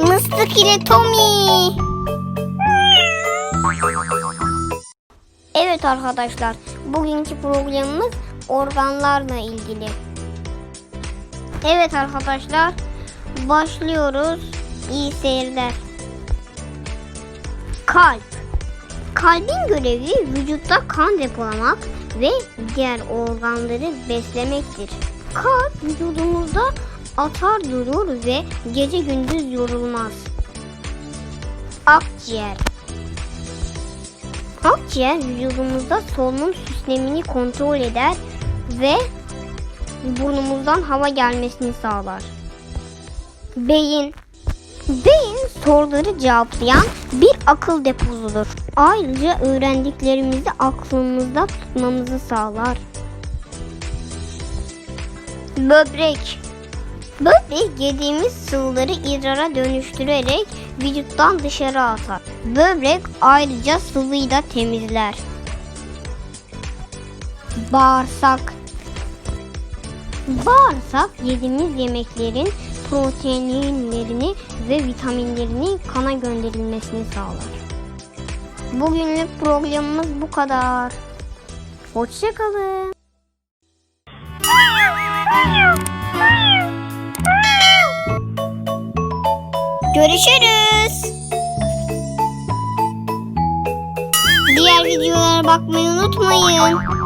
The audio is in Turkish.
Mıstık ile Tommy. Evet arkadaşlar, bugünkü programımız organlarla ilgili. Evet arkadaşlar, başlıyoruz. İyi seyirler. Kalp. Kalbin görevi vücutta kan depolamak ve diğer organları beslemektir. Kalp vücudumuzda atar durur ve gece gündüz yorulmaz. Akciğer. Akciğer vücudumuzda solunum sistemini kontrol eder ve burnumuzdan hava gelmesini sağlar. Beyin. Beyin soruları cevaplayan bir akıl deposudur. Ayrıca öğrendiklerimizi aklımızda tutmamızı sağlar. Böbrek. Böbrek yediğimiz sıvıları idrara dönüştürerek vücuttan dışarı atar. Böbrek ayrıca sıvıyı da temizler. Bağırsak. Bağırsak yediğimiz yemeklerin proteinlerini ve vitaminlerini kana gönderilmesini sağlar. Bugünlük programımız bu kadar. Hoşçakalın. Görüşürüz. Diğer videolara bakmayı unutmayın.